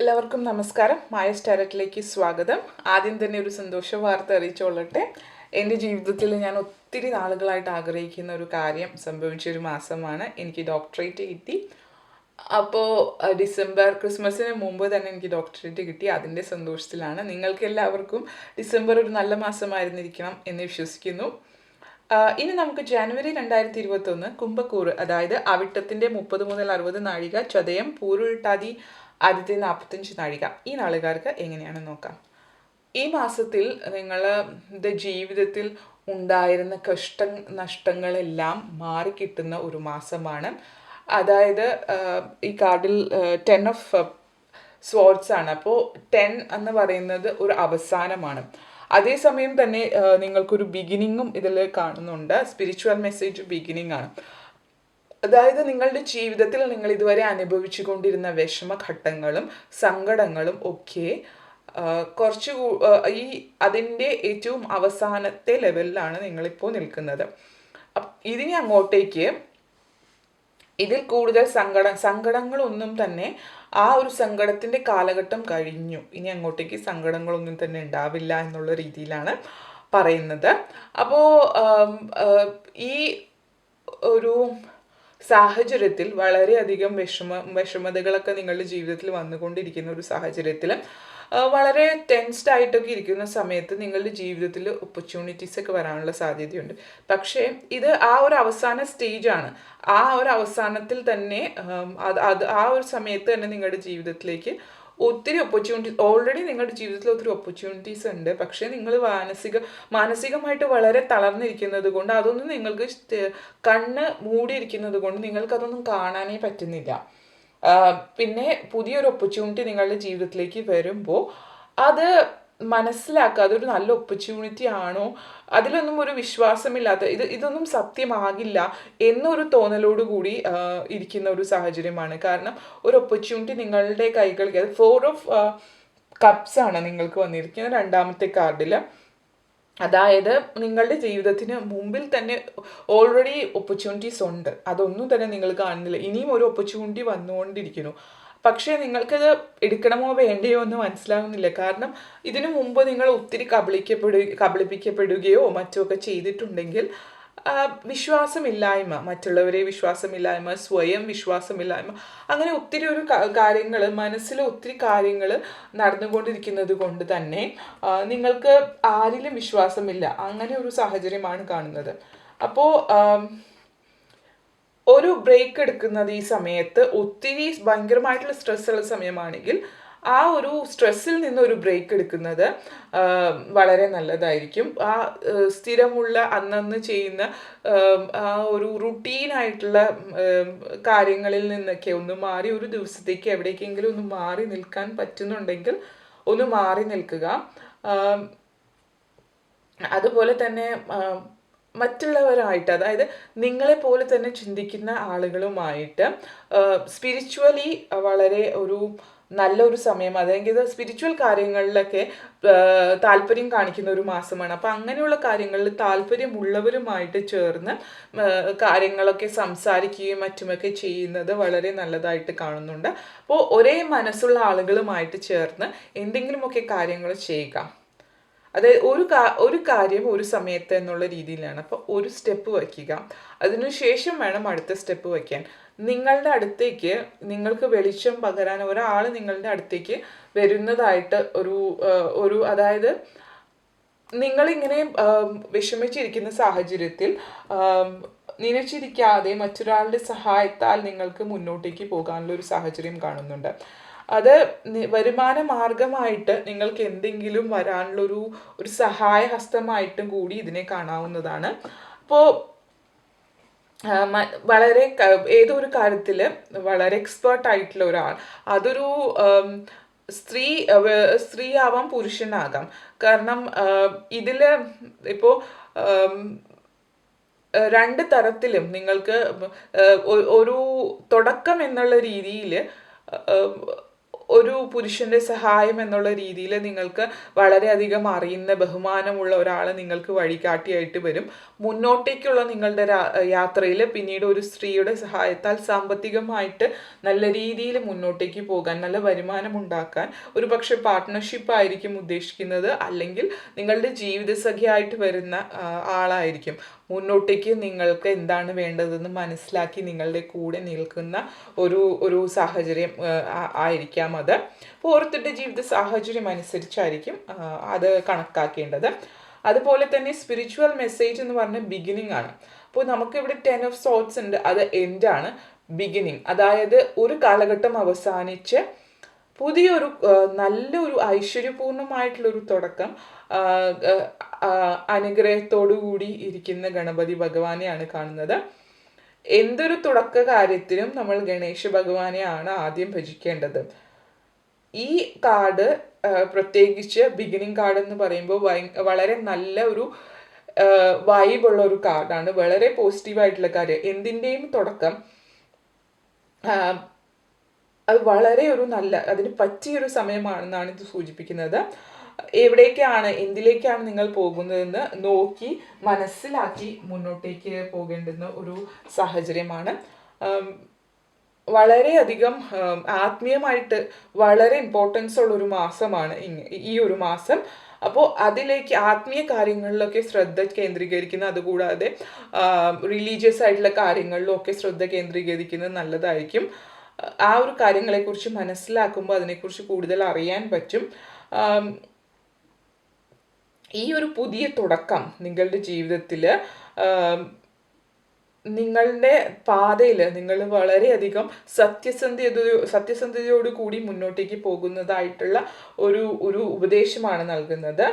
എല്ലാവർക്കും നമസ്കാരം. മായ സ്റ്റാരറ്റിലേക്ക് സ്വാഗതം. ആദ്യം തന്നെ ഒരു സന്തോഷ വാർത്ത അറിയിച്ചോളട്ടെ എന്റെ ജീവിതത്തിൽ ഞാൻ ഒത്തിരി നാളുകളായിട്ട് ആഗ്രഹിക്കുന്ന ഒരു കാര്യം സംഭവിച്ച ഒരു മാസമാണ്. എനിക്ക് ഡോക്ടറേറ്റ് കിട്ടി. അപ്പോൾ ഡിസംബർ ക്രിസ്മസിന് മുമ്പ് തന്നെ എനിക്ക് ഡോക്ടറേറ്റ് കിട്ടി. അതിന്റെ സന്തോഷത്തിലാണ്. നിങ്ങൾക്ക് എല്ലാവർക്കും ഡിസംബർ ഒരു നല്ല മാസമായിരുന്നിരിക്കണം എന്ന് വിശ്വസിക്കുന്നു. ഇനി നമുക്ക് ജനുവരി രണ്ടായിരത്തി ഇരുപത്തൊന്ന് കുംഭക്കൂറ് അതായത് അവിട്ടത്തിന്റെ മുപ്പത് മുതൽ അറുപത് നാഴിക ചതയം പൂരുരുട്ടാതി ആദ്യത്തെ നാൽപ്പത്തഞ്ച് നാഴിക. ഈ നാളുകാർക്ക് എങ്ങനെയാണ് നോക്കാം. ഈ മാസത്തിൽ നിങ്ങളുടെ ജീവിതത്തിൽ ഉണ്ടായിരുന്ന കഷ്ട നഷ്ടങ്ങളെല്ലാം മാറിക്കിട്ടുന്ന ഒരു മാസമാണ്. അതായത് ഈ കാർഡിൽ ടെൻ ഓഫ് സ്വാർട്സ് ആണ് അപ്പോൾ ടെൻ എന്ന് പറയുന്നത് ഒരു അവസാനമാണ്. അതേസമയം തന്നെ നിങ്ങൾക്കൊരു ബിഗിനിങ്ങും ഇതിൽ കാണുന്നുണ്ട്. സ്പിരിച്വൽ മെസ്സേജ് ബിഗിനിങ് ആണ് അതായത് നിങ്ങളുടെ ജീവിതത്തിൽ നിങ്ങൾ ഇതുവരെ അനുഭവിച്ചു കൊണ്ടിരുന്ന വിഷമഘട്ടങ്ങളും സങ്കടങ്ങളും ഒക്കെ കുറച്ച് ഈ അതിന്റെ ഏറ്റവും അവസാനത്തെ ലെവലിലാണ് നിങ്ങളിപ്പോൾ നിൽക്കുന്നത്. ഇതിനി അങ്ങോട്ടേക്ക് ഇതിൽ കൂടുതൽ സങ്കട സങ്കടങ്ങളൊന്നും തന്നെ ആ ഒരു സങ്കടത്തിന്റെ കാലഘട്ടം കഴിഞ്ഞു. ഇനി അങ്ങോട്ടേക്ക് സങ്കടങ്ങളൊന്നും തന്നെ ഉണ്ടാവില്ല എന്നുള്ള രീതിയിലാണ് പറയുന്നത്. അപ്പോൾ ഈ ഒരു സാഹചര്യത്തിൽ വളരെയധികം വിഷമ വിഷമതകളൊക്കെ നിങ്ങളുടെ ജീവിതത്തിൽ വന്നുകൊണ്ടിരിക്കുന്ന ഒരു സാഹചര്യത്തിൽ വളരെ ടെൻസ്ഡ് ആയിട്ടൊക്കെ ഇരിക്കുന്ന സമയത്ത് നിങ്ങളുടെ ജീവിതത്തിൽ ഓപ്പർച്യൂണിറ്റീസ് ഒക്കെ വരാനുള്ള സാധ്യതയുണ്ട്. പക്ഷേ ഇത് ആ ഒരു അവസാന സ്റ്റേജാണ് ആ ഒരു അവസാനത്തിൽ തന്നെ അത് ആ ഒരു സമയത്ത് തന്നെ നിങ്ങളുടെ ജീവിതത്തിലേക്ക് ഒത്തിരി ഓപ്പർച്യൂണിറ്റി ഓൾറെഡി നിങ്ങളുടെ ജീവിതത്തിൽ ഒത്തിരി ഓപ്പർച്യൂണിറ്റീസ് ഉണ്ട്. പക്ഷേ നിങ്ങൾ മാനസിക മാനസികമായിട്ട് വളരെ തളർന്നിരിക്കുന്നത് കൊണ്ട് അതൊന്നും നിങ്ങൾക്ക് കണ്ണ് മൂടിയിരിക്കുന്നത് കൊണ്ട് നിങ്ങൾക്ക് അതൊന്നും കാണാനേ പറ്റുന്നില്ല. പിന്നെ പുതിയൊരു ഓപ്പർച്യൂണിറ്റി നിങ്ങളുടെ ജീവിതത്തിലേക്ക് വരുമ്പോൾ അത് മനസ്സിലാക്കുക അതൊരു നല്ല ഓപ്പർച്യൂണിറ്റി ആണോ? അതിലൊന്നും ഒരു വിശ്വാസമില്ലാത്ത ഇത് ഇതൊന്നും സത്യമാകില്ല എന്നൊരു തോന്നലോട് കൂടി ഇരിക്കുന്ന ഒരു സാഹചര്യമാണ്. കാരണം ഒരു ഓപ്പർച്യൂണിറ്റി നിങ്ങളുടെ കൈകളിൽ ഫോർ ഓഫ് കപ്സ് ആണ് നിങ്ങൾക്ക് വന്നിരിക്കുന്നത് രണ്ടാമത്തെ കാർഡിൽ അതായത് നിങ്ങളുടെ ജീവിതത്തിന് മുമ്പിൽ തന്നെ ഓൾറെഡി ഓപ്പർച്യൂണിറ്റീസ് ഉണ്ട്. അതൊന്നും തന്നെ നിങ്ങൾ കാണുന്നില്ല. ഇനിയും ഒരു ഓപ്പർച്യൂണിറ്റി വന്നുകൊണ്ടിരിക്കുന്നു. പക്ഷേ നിങ്ങൾക്കത് എടുക്കണമോ വേണ്ടയോ എന്ന് മനസ്സിലാകുന്നില്ല കാരണം ഇതിനു മുമ്പ് നിങ്ങൾ ഒത്തിരി കബളിക്കപ്പെടു കബളിപ്പിക്കപ്പെടുകയോ മറ്റോ ഒക്കെ ചെയ്തിട്ടുണ്ടെങ്കിൽ വിശ്വാസമില്ലായ്മ മറ്റുള്ളവരെ വിശ്വാസമില്ലായ്മ സ്വയം വിശ്വാസമില്ലായ്മ അങ്ങനെ ഒത്തിരി ഒരു കാര്യങ്ങൾ മനസ്സിൽ ഒത്തിരി കാര്യങ്ങൾ നടന്നുകൊണ്ടിരിക്കുന്നത് കൊണ്ട് തന്നെ നിങ്ങൾക്ക് ആരിലും വിശ്വാസമില്ല. അങ്ങനെ ഒരു സാഹചര്യമാണ് കാണുന്നത്. അപ്പോൾ ഒരു ബ്രേക്ക് എടുക്കുന്നത് ഈ സമയത്ത് ഒത്തിരി ഭയങ്കരമായിട്ടുള്ള സ്ട്രെസ് ഉള്ള സമയമാണെങ്കിൽ ആ ഒരു സ്ട്രെസ്സിൽ നിന്ന് ഒരു ബ്രേക്ക് എടുക്കുന്നത് വളരെ നല്ലതായിരിക്കും. ആ സ്ഥിരമുള്ള അന്നന്ന് ചെയ്യുന്ന ആ ഒരു റുട്ടീനായിട്ടുള്ള കാര്യങ്ങളിൽ നിന്നൊക്കെ ഒന്ന് മാറി ഒരു ദിവസത്തേക്ക് എവിടേക്കെങ്കിലും ഒന്ന് മാറി നിൽക്കാൻ പറ്റുന്നുണ്ടെങ്കിൽ ഒന്ന് മാറി നിൽക്കുക. അതുപോലെ തന്നെ മറ്റുള്ളവരായിട്ട് അതായത് നിങ്ങളെ പോലെ തന്നെ ചിന്തിക്കുന്ന ആളുകളുമായിട്ട് സ്പിരിച്വലി വളരെ ഒരു നല്ലൊരു സമയം അതായത് സ്പിരിച്വൽ കാര്യങ്ങളിലൊക്കെ താല്പര്യം കാണിക്കുന്ന ഒരു മാസമാണ്. അപ്പം അങ്ങനെയുള്ള കാര്യങ്ങളിൽ താല്പര്യമുള്ളവരുമായിട്ട് ചേർന്ന് കാര്യങ്ങളൊക്കെ സംസാരിക്കുകയും മറ്റുമൊക്കെ ചെയ്യുന്നത് വളരെ നല്ലതായിട്ട് കാണുന്നുണ്ട്. അപ്പോൾ ഒരേ മനസ്സുള്ള ആളുകളുമായിട്ട് ചേർന്ന് എന്തെങ്കിലുമൊക്കെ കാര്യങ്ങൾ ചെയ്യുക. അതായത് ഒരു ഒരു കാര്യം ഒരു സമയത്ത് എന്നുള്ള രീതിയിലാണ്. അപ്പോൾ ഒരു സ്റ്റെപ്പ് വയ്ക്കുക അതിനുശേഷം വേണം അടുത്ത സ്റ്റെപ്പ് വയ്ക്കാൻ നിങ്ങളുടെ അടുത്തേക്ക് നിങ്ങൾക്ക് വെളിച്ചം പകരാൻ ഒരാൾ നിങ്ങളുടെ അടുത്തേക്ക് വരുന്നതായിട്ട് ഒരു ഒരു അതായത് നിങ്ങളിങ്ങനെ വിഷമിച്ചിരിക്കുന്ന സാഹചര്യത്തിൽ നിലച്ചിരിക്കാതെ മറ്റൊരാളുടെ സഹായത്താൽ നിങ്ങൾക്ക് മുന്നോട്ടേക്ക് പോകാനുള്ള ഒരു സാഹചര്യം കാണുന്നുണ്ട്. അത് വരുമാന മാർഗമായിട്ട് നിങ്ങൾക്ക് എന്തെങ്കിലും വരാനുള്ള ഒരു ഒരു സഹായ ഹസ്തമായിട്ടും കൂടി ഇതിനെ കാണാവുന്നതാണ്. അപ്പോൾ വളരെ ഏതൊരു കാര്യത്തിൽ വളരെ എക്സ്പേർട്ട് ആയിട്ടുള്ള ഒരാൾ അതൊരു സ്ത്രീ സ്ത്രീ ആവാം പുരുഷനാകാം. കാരണം ഇതിൽ ഇപ്പോൾ രണ്ട് തരത്തിലും നിങ്ങൾക്ക് ഒരു തുടക്കം എന്നുള്ള രീതിയിൽ ഒരു പുരുഷന്റെ സഹായം എന്നുള്ള രീതിയിൽ നിങ്ങൾക്ക് വളരെയധികം അറിയുന്ന ബഹുമാനമുള്ള ഒരാൾ നിങ്ങൾക്ക് വഴികാട്ടിയായിട്ട് വരും. മുന്നോട്ടേക്കുള്ള നിങ്ങളുടെ യാത്രയിൽ പിന്നീട് ഒരു സ്ത്രീയുടെ സഹായത്താൽ സാമ്പത്തികമായിട്ട് നല്ല രീതിയിൽ മുന്നോട്ടേക്ക് പോകാൻ നല്ല വരുമാനം ഉണ്ടാക്കാൻ ഒരു പക്ഷെ പാർട്ട്ണർഷിപ്പ് ആയിരിക്കും ഉദ്ദേശിക്കുന്നത്. അല്ലെങ്കിൽ നിങ്ങളുടെ ജീവിതസഖിയായിട്ട് വരുന്ന ആളായിരിക്കും. മുന്നോട്ടേക്ക് നിങ്ങൾക്ക് എന്താണ് വേണ്ടതെന്ന് മനസ്സിലാക്കി നിങ്ങളുടെ കൂടെ നിൽക്കുന്ന ഒരു ഒരു സാഹചര്യം ആയിരിക്കാം അത് ഓരോരുത്തരുടെ ജീവിത സാഹചര്യം അനുസരിച്ചായിരിക്കും അത് കണക്കാക്കേണ്ടത്. അതുപോലെ തന്നെ സ്പിരിച്വൽ മെസ്സേജ് എന്ന് പറഞ്ഞ ബിഗിനിങ് ആണ്. അപ്പോൾ നമുക്കിവിടെ ടെൻ ഓഫ് സോട്ട്സ് ഉണ്ട് അത് എൻഡാണ് ബിഗിനിങ് അതായത് ഒരു കാലഘട്ടം അവസാനിച്ച് പുതിയൊരു നല്ലൊരു ഐശ്വര്യപൂർണമായിട്ടുള്ളൊരു തുടക്കം അനുഗ്രഹത്തോടു കൂടി ഇരിക്കുന്ന ഗണപതി ഭഗവാനെയാണ് കാണുന്നത്. എന്തൊരു തുടക്ക കാര്യത്തിലും നമ്മൾ ഗണേശ ഭഗവാനെയാണ് ആദ്യം ഭജിക്കേണ്ടത്. ഈ കാർഡ് പ്രത്യേകിച്ച് ബിഗിനിങ് കാർഡ് എന്ന് പറയുമ്പോൾ വളരെ നല്ല ഒരു വൈബുള്ള ഒരു കാർഡാണ് വളരെ പോസിറ്റീവായിട്ടുള്ള കാര്യം എന്തിന്റെയും തുടക്കം അത് വളരെ ഒരു നല്ല അതിന് പറ്റിയൊരു സമയമാണെന്നാണ് ഇത് സൂചിപ്പിക്കുന്നത്. എവിടേക്കാണ് എന്തിലേക്കാണ് നിങ്ങൾ പോകുന്നതെന്ന് നോക്കി മനസ്സിലാക്കി മുന്നോട്ടേക്ക് പോകേണ്ടുന്ന ഒരു സാഹചര്യമാണ്. വളരെയധികം ആത്മീയമായിട്ട് വളരെ ഇമ്പോർട്ടൻസ് ഉള്ള ഒരു മാസമാണ് ഈ ഒരു മാസം. അപ്പോൾ അതിലേക്ക് ആത്മീയ കാര്യങ്ങളിലൊക്കെ ശ്രദ്ധ കേന്ദ്രീകരിക്കുന്ന അതുകൂടാതെ റിലീജിയസ് ആയിട്ടുള്ള കാര്യങ്ങളിലൊക്കെ ശ്രദ്ധ കേന്ദ്രീകരിക്കുന്നത് നല്ലതായിരിക്കും. ആ ഒരു കാര്യങ്ങളെക്കുറിച്ച് മനസ്സിലാക്കുമ്പോൾ അതിനെക്കുറിച്ച് കൂടുതൽ അറിയാൻ പറ്റും. ഈ ഒരു പുതിയ തുടക്കം നിങ്ങളുടെ ജീവിതത്തിൽ നിങ്ങളുടെ പാതയിൽ നിങ്ങൾ വളരെയധികം സത്യസന്ധത സത്യസന്ധതയോട് കൂടി മുന്നോട്ടേക്ക് പോകുന്നതായിട്ടുള്ള ഒരു ഒരു ഉപദേശമാണ് നൽകുന്നത്.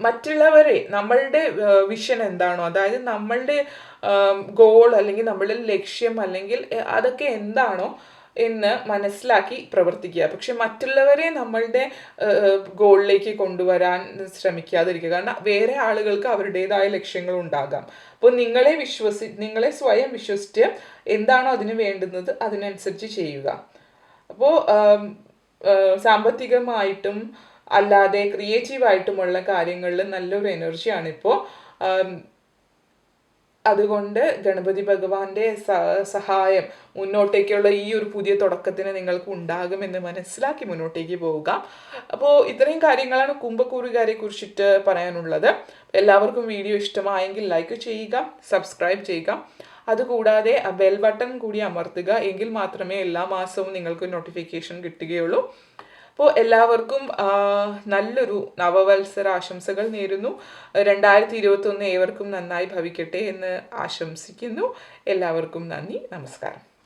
മറ്റുള്ളവരെ നമ്മളുടെ വിഷൻ എന്താണോ അതായത് നമ്മളുടെ ഗോൾ അല്ലെങ്കിൽ നമ്മളുടെ ലക്ഷ്യം അല്ലെങ്കിൽ അതൊക്കെ എന്താണോ എന്ന് മനസ്സിലാക്കി പ്രവർത്തിക്കുക. പക്ഷെ മറ്റുള്ളവരെ നമ്മളുടെ ഗോളിലേക്ക് കൊണ്ടുവരാൻ ശ്രമിക്കാതിരിക്കുക. കാരണം വേറെ ആളുകൾക്ക് അവരുടേതായ ലക്ഷ്യങ്ങൾ ഉണ്ടാകാം. അപ്പോൾ നിങ്ങളെ വിശ്വസി നിങ്ങളെ സ്വയം വിശ്വസിച്ച് എന്താണോ അതിന് വേണ്ടുന്നത് അതിനനുസരിച്ച് ചെയ്യുക. അപ്പോൾ സാമ്പത്തികമായിട്ടും അല്ലാതെ ക്രിയേറ്റീവായിട്ടുമുള്ള കാര്യങ്ങളിൽ നല്ലൊരു എനർജിയാണ് ഇപ്പോൾ അതുകൊണ്ട് ഗണപതി ഭഗവാന്റെ സഹായം മുന്നോട്ടേക്കുള്ള ഈ ഒരു പുതിയ തുടക്കത്തിന് നിങ്ങൾക്ക് ഉണ്ടാകുമെന്ന് മനസ്സിലാക്കി മുന്നോട്ടേക്ക് പോവുക. അപ്പോൾ ഇത്രയും കാര്യങ്ങളാണ് കുംഭക്കൂറുകാരെ കുറിച്ചിട്ട് പറയാനുള്ളത്. എല്ലാവർക്കും വീഡിയോ ഇഷ്ടമായെങ്കിൽ ലൈക്ക് ചെയ്യുക സബ്സ്ക്രൈബ് ചെയ്യുക. അതുകൂടാതെ ബെൽ ബട്ടൺ കൂടി അമർത്തുക. എങ്കിൽ മാത്രമേ എല്ലാ മാസവും നിങ്ങൾക്ക് നോട്ടിഫിക്കേഷൻ കിട്ടുകയുള്ളൂ. അപ്പോൾ എല്ലാവർക്കും നല്ലൊരു നവവത്സര ആശംസകൾ നേരുന്നു. രണ്ടായിരത്തി ഇരുപത്തൊന്ന് ഏവർക്കും നന്നായി ഭവിക്കട്ടെ എന്ന് ആശംസിക്കുന്നു. എല്ലാവർക്കും നന്ദി. നമസ്കാരം.